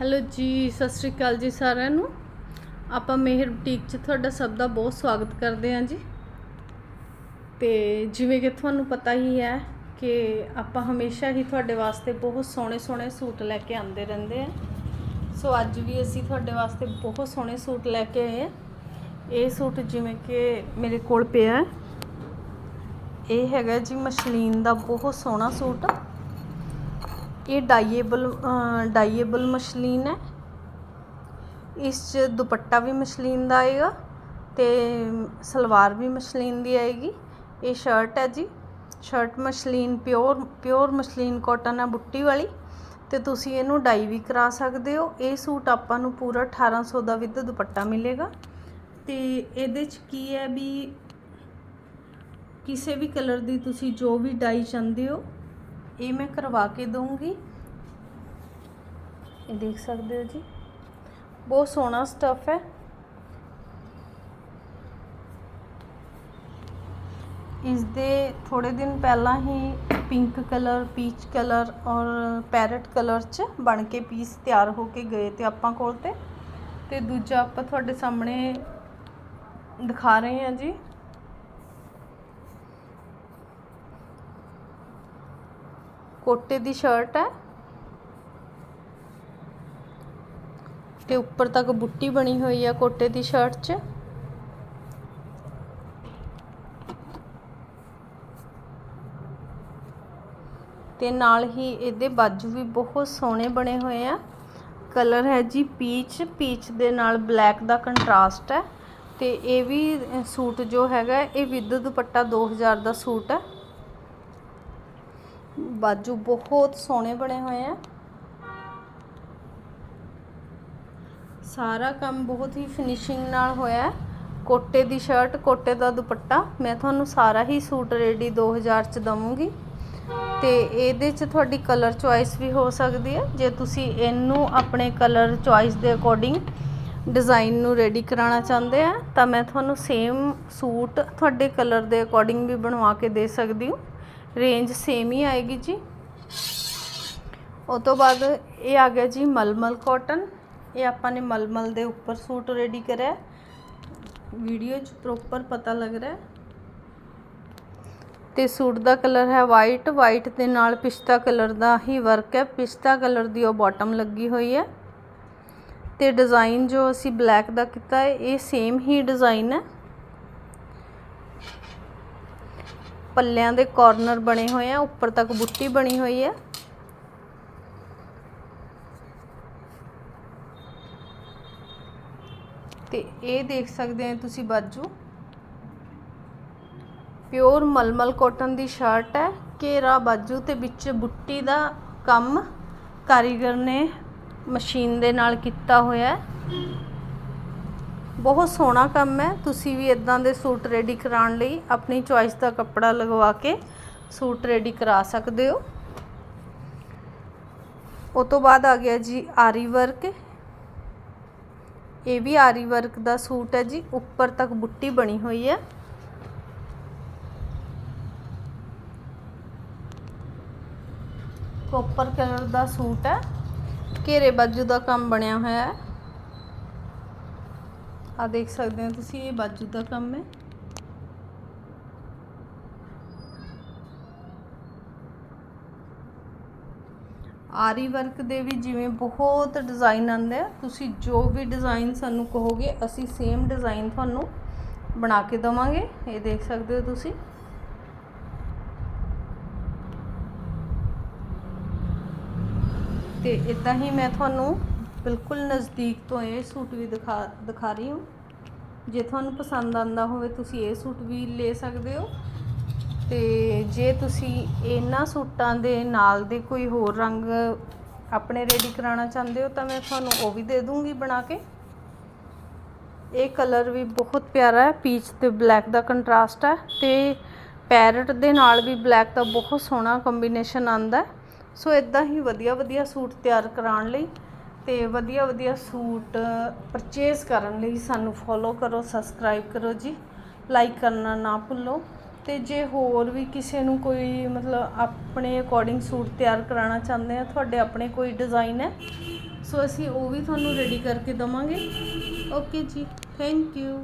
Hello ਜੀ, ਸਤਿ ਸ਼੍ਰੀ ਅਕਾਲ ਜੀ ਸਾਰਿਆਂ ਨੂੰ। ਆਪਾਂ ਮਿਹਰ ਬੁਟੀਕ 'ਚ ਤੁਹਾਡਾ ਸਭ ਦਾ ਬਹੁਤ ਸਵਾਗਤ ਕਰਦੇ ਹਾਂ ਜੀ। ਤੇ ਜਿਵੇਂ ਕਿ ਤੁਹਾਨੂੰ ਪਤਾ ਹੀ ਹੈ ਕਿ ਆਪਾਂ ਹਮੇਸ਼ਾ ਹੀ ਤੁਹਾਡੇ ਵਾਸਤੇ ਬਹੁਤ ਸੋਹਣੇ ਸੋਹਣੇ ਸੂਟ ਲੈ ਕੇ ਆਉਂਦੇ ਰਹਿੰਦੇ ਆ ਸੋ ਅੱਜ ਵੀ ਅਸੀਂ ਤੁਹਾਡੇ ਵਾਸਤੇ ਬਹੁਤ ਸੋਹਣੇ ਸੂਟ ਲੈ ਕੇ ਆਏ ਆ ਇਹ ਸੂਟ ਜਿਵੇਂ ਕਿ ਮੇਰੇ ਕੋਲ ਪਿਆ ਇਹ ਹੈਗਾ ਜੀ ਮਸ਼ਲੀਨ ਦਾ ਬਹੁਤ ਸੋਹਣਾ ਸੂਟ। ਇਹ ਡਾਈਏਬਲ ਡਾਈਏਬਲ ਮਸ਼ਲੀਨ ਹੈ। ਇਸ 'ਚ ਦੁਪੱਟਾ ਵੀ ਮਸ਼ਲੀਨ ਦਾ ਆਏਗਾ ਅਤੇ ਸਲਵਾਰ ਵੀ ਮਸ਼ਲੀਨ ਦੀ ਆਏਗੀ। ਇਹ ਸ਼ਰਟ ਹੈ ਜੀ। Shirt muslin pure pure muslin cotton ਹੈ ਬੁੱਟੀ ਵਾਲੀ। ਤੇ ਤੁਸੀਂ ਇਹਨੂੰ ਡਾਈ ਵੀ ਕਰਾ ਸਕਦੇ ਹੋ। ਇਹ ਸੂਟ ਆਪਾਂ ਨੂੰ ਪੂਰਾ 1800 ਦਾ ਵਿਦ ਦੁਪੱਟਾ ਮਿਲੇਗਾ। ਤੇ ਇਹਦੇ 'ਚ ਕੀ ਹੈ ਵੀ, ਕਿਸੇ ਵੀ ਕਲਰ ਦੀ ਤੁਸੀਂ ਜੋ ਵੀ ਡਾਈ ਚਾਹੁੰਦੇ ਹੋ ਇਹ ਮੈਂ ਕਰਵਾ ਕੇ ਦਊਂਗੀ। ਇਹ ਦੇਖ ਸਕਦੇ ਹੋ ਜੀ। ਬਹੁਤ ਸੋਹਣਾ ਸਟੱਫ ਹੈ। ਇਸ ਦੇ ਥੋੜੇ ਦਿਨ ਪਹਿਲਾਂ ਹੀ ਪਿੰਕ ਕਲਰ ਪੀਚ ਕਲਰ ਔਰ ਪੈਰਟ ਕਲਰ ਚ ਬਣ ਕੇ ਪੀਸ ਤਿਆਰ ਹੋ ਕੇ ਗਏ ਤੇ ਆਪਾਂ ਕੋਲ ਤੇ। ਤੇ ਦੂਜਾ ਆਪਾਂ ਤੁਹਾਡੇ ਸਾਹਮਣੇ ਦਿਖਾ ਰਹੇ ਹਾਂ ਜੀ। ਕੋਟੇ ਦੀ ਸ਼ਰਟ ਹੈ। ਤੇ ਉੱਪਰ ਤੱਕ ਬੁੱਟੀ ਬਣੀ ਹੋਈ ਹੈ ਕੋਟੇ ਦੀ ਸ਼ਰਟ 'ਚ। ਤੇ ਨਾਲ ਹੀ ਇਹਦੇ ਬਾਜੂ ਵੀ ਬਹੁਤ ਸੋਹਣੇ ਬਣੇ ਹੋਏ ਆ। ਕਲਰ ਹੈ ਜੀ ਪੀਚ। ਪੀਚ ਦੇ ਨਾਲ ਬਲੈਕ ਦਾ ਕੰਟਰਾਸਟ ਹੈ। ਤੇ ਇਹ ਵੀ ਸੂਟ ਜੋ ਹੈਗਾ, ਇਹ ਵਿਦ ਦੁਪੱਟਾ 2000 ਦਾ ਸੂਟ ਹੈ। ਬਾਜੂ ਬਹੁਤ ਸੋਹਣੇ ਬਣੇ ਹੋਏ ਆ ਸਾਰਾ ਕੰਮ ਬਹੁਤ ਹੀ ਫਿਨਿਸ਼ਿੰਗ ਨਾਲ ਹੋਇਆ ਹੈ ਕੋਟੇ ਦੀ ਸ਼ਰਟ ਕੋਟੇ ਦਾ ਦੁਪੱਟਾ ਮੈਂ ਤੁਹਾਨੂੰ ਸਾਰਾ ਹੀ ਸੂਟ ਰੈਡੀ 2000 ਚ ਦਵਾਂਗੀ ਤੇ ਇਹਦੇ ਚ ਤੁਹਾਡੀ ਕਲਰ ਚੁਆਇਸ ਵੀ ਹੋ ਸਕਦੀ ਹੈ ਜੇ ਤੁਸੀਂ ਇਹਨੂੰ ਆਪਣੇ ਕਲਰ ਚੁਆਇਸ ਦੇ ਅਕੋਰਡਿੰਗ ਡਿਜ਼ਾਈਨ ਨੂੰ ਰੈਡੀ ਕਰਾਉਣਾ ਚਾਹੁੰਦੇ ਆ ਤਾਂ ਮੈਂ ਤੁਹਾਨੂੰ ਸੇਮ ਸੂਟ ਤੁਹਾਡੇ ਕਲਰ ਦੇ ਅਕੋਰਡਿੰਗ ਵੀ ਬਣਵਾ ਕੇ ਦੇ ਸਕਦੀ ਹਾਂ ਰੇਂਜ ਸੇਮ ਹੀ ਆਏਗੀ ਜੀ। ਉਸ ਤੋਂ ਬਾਅਦ ਇਹ ਆ ਗਿਆ ਜੀ ਮਲਮਲ ਕਾਟਨ ਇਹ ਆਪਾਂ ਨੇ ਮਲਮਲ ਦੇ ਉੱਪਰ ਸੂਟ ਰੈਡੀ ਕਰਿਆ। ਵੀਡੀਓ 'ਚ ਪ੍ਰੋਪਰ ਪਤਾ ਲੱਗ ਰਿਹਾ। ਹੈ ਤੇ ਸੂਟ ਦਾ ਕਲਰ ਹੈ ਵਾਈਟ ਵਾਈਟ ਦੇ ਨਾਲ ਪਿਸਤਾ ਕਲਰ ਦਾ ਹੀ ਵਰਕ ਹੈ। ਪਿਸਤਾ ਕਲਰ ਦੀ ਉਹ ਬਾਟਮ ਲੱਗੀ ਹੋਈ ਹੈ। ਤੇ ਡਿਜ਼ਾਈਨ ਜੋ ਅਸੀਂ ਬਲੈਕ ਦਾ ਕੀਤਾ ਹੈ, ਇਹ ਸੇਮ ਹੀ ਡਿਜ਼ਾਈਨ ਹੈ। ਪੱਲਿਆਂ ਦੇ ਕਾਰਨਰ ਬਣੇ ਹੋਏ ਆ, ਉੱਪਰ ਤੱਕ ਬੁੱਟੀ ਬਣੀ ਹੋਈ ਹੈ ਤੇ ਇਹ ਦੇਖ ਸਕਦੇ ਹੋ ਤੁਸੀਂ ਬਾਜੂ। ਪਿਓਰ ਮਲਮਲ ਕਾਟਨ ਦੀ ਸ਼ਰਟ ਹੈ, ਘੇਰਾ ਬਾਜੂ ਤੇ ਵਿੱਚ ਬੁੱਟੀ ਦਾ ਕੰਮ ਕਾਰੀਗਰ ਨੇ ਮਸ਼ੀਨ ਦੇ ਨਾਲ ਕੀਤਾ ਹੋਇਆ ਹੈ। ਬਹੁਤ ਸੋਹਣਾ ਕੰਮ ਹੈ। ਤੁਸੀਂ ਵੀ ਇਦਾਂ ਦੇ ਸੂਟ ਰੈਡੀ ਕਰਾਉਣ ਲਈ ਆਪਣੀ ਚੁਆਇਸ ਦਾ ਕੱਪੜਾ ਲਗਵਾ ਕੇ ਸੂਟ ਰੈਡੀ ਕਰਾ ਸਕਦੇ ਹੋ। ਉਸ ਤੋਂ ਬਾਅਦ ਆ ਗਿਆ ਜੀ ਆਰੀ ਵਰਕ ਇਹ ਵੀ ਆਰੀ ਵਰਕ ਦਾ ਸੂਟ ਹੈ ਜੀ। ਉੱਪਰ ਤੱਕ ਬੁੱਟੀ ਬਣੀ ਹੋਈ ਹੈ। ਕੋਪਰ ਕਲਰ ਦਾ ਸੂਟ ਹੈ। ਘੇਰੇ ਬਾਜੂ ਦਾ ਕੰਮ ਬਣਿਆ ਹੋਇਆ ਹੈ। ਆ ਦੇਖ ਸਕਦੇ ਹੋ ਤੁਸੀਂ, ਇਹ ਬਾਜੂ ਦਾ ਕੰਮ ਹੈ। ਆਰੀ ਵਰਕ ਦੇ ਵੀ ਜਿਵੇਂ ਬਹੁਤ ਡਿਜ਼ਾਈਨ ਆਉਂਦੇ ਆ, ਤੁਸੀਂ ਜੋ ਵੀ ਡਿਜ਼ਾਈਨ ਸਾਨੂੰ ਕਹੋਗੇ, ਅਸੀਂ ਸੇਮ ਡਿਜ਼ਾਈਨ ਤੁਹਾਨੂੰ ਬਣਾ ਕੇ ਦਵਾਂਗੇ। ਇਹ ਦੇਖ ਸਕਦੇ ਹੋ ਤੁਸੀਂ। ਤੇ ਇਦਾਂ ਹੀ ਮੈਂ ਤੁਹਾਨੂੰ ਬਿਲਕੁਲ ਨਜ਼ਦੀਕ ਤੋਂ ਇਹ ਸੂਟ ਵੀ ਦਿਖਾ ਦਿਖਾ ਰਹੀ ਹਾਂ। ਜੇ ਤੁਹਾਨੂੰ ਪਸੰਦ ਆਂਦਾ ਹੋਵੇ, ਤੁਸੀਂ ਇਹ ਸੂਟ ਵੀ ਲੈ ਸਕਦੇ ਹੋ। ਤੇ ਜੇ ਤੁਸੀਂ ਇਹਨਾਂ ਸੂਟਾਂ ਦੇ ਨਾਲ ਦੇ ਕੋਈ ਹੋਰ ਰੰਗ ਆਪਣੇ ਰੈਡੀ ਕਰਾਉਣਾ ਚਾਹੁੰਦੇ ਹੋ, ਤਾਂ ਮੈਂ ਤੁਹਾਨੂੰ ਉਹ ਵੀ ਦੇ ਦੂੰਗੀ ਬਣਾ ਕੇ। ਇਹ ਕਲਰ ਵੀ ਬਹੁਤ ਪਿਆਰਾ ਹੈ ਪੀਚ ਤੇ ਬਲੈਕ ਦਾ ਕੰਟਰਾਸਟ ਹੈ ਤੇ ਪੈਰਟ ਦੇ ਨਾਲ ਵੀ ਬਲੈਕ ਦਾ ਬਹੁਤ ਸੋਹਣਾ ਕੰਬੀਨੇਸ਼ਨ ਆਂਦਾ ਸੋ ਇਦਾਂ ਹੀ ਵਧੀਆ ਵਧੀਆ ਸੂਟ ਤਿਆਰ ਕਰਾਉਣ ਲਈ ਤੇ ਵਧੀਆ ਵਧੀਆ ਸੂਟ ਪਰਚੇਸ ਕਰਨ ਲਈ ਸਾਨੂੰ ਫੋਲੋ ਕਰੋ ਸਬਸਕ੍ਰਾਈਬ ਕਰੋ ਜੀ। ਲਾਈਕ ਕਰਨਾ ਨਾ ਭੁੱਲੋ। ਤੇ ਜੇ ਹੋਰ ਵੀ ਕਿਸੇ ਨੂੰ ਕੋਈ ਮਤਲਬ ਆਪਣੇ ਅਕੋਰਡਿੰਗ ਸੂਟ ਤਿਆਰ ਕਰਾਉਣਾ ਚਾਹੁੰਦੇ ਆ, ਤੁਹਾਡੇ ਆਪਣੇ ਕੋਈ ਡਿਜ਼ਾਈਨ ਹੈ, ਸੋ ਅਸੀਂ ਉਹ ਵੀ ਤੁਹਾਨੂੰ ਰੈਡੀ ਕਰਕੇ ਦਵਾਂਗੇ। ਓਕੇ ਜੀ ਥੈਂਕ ਯੂ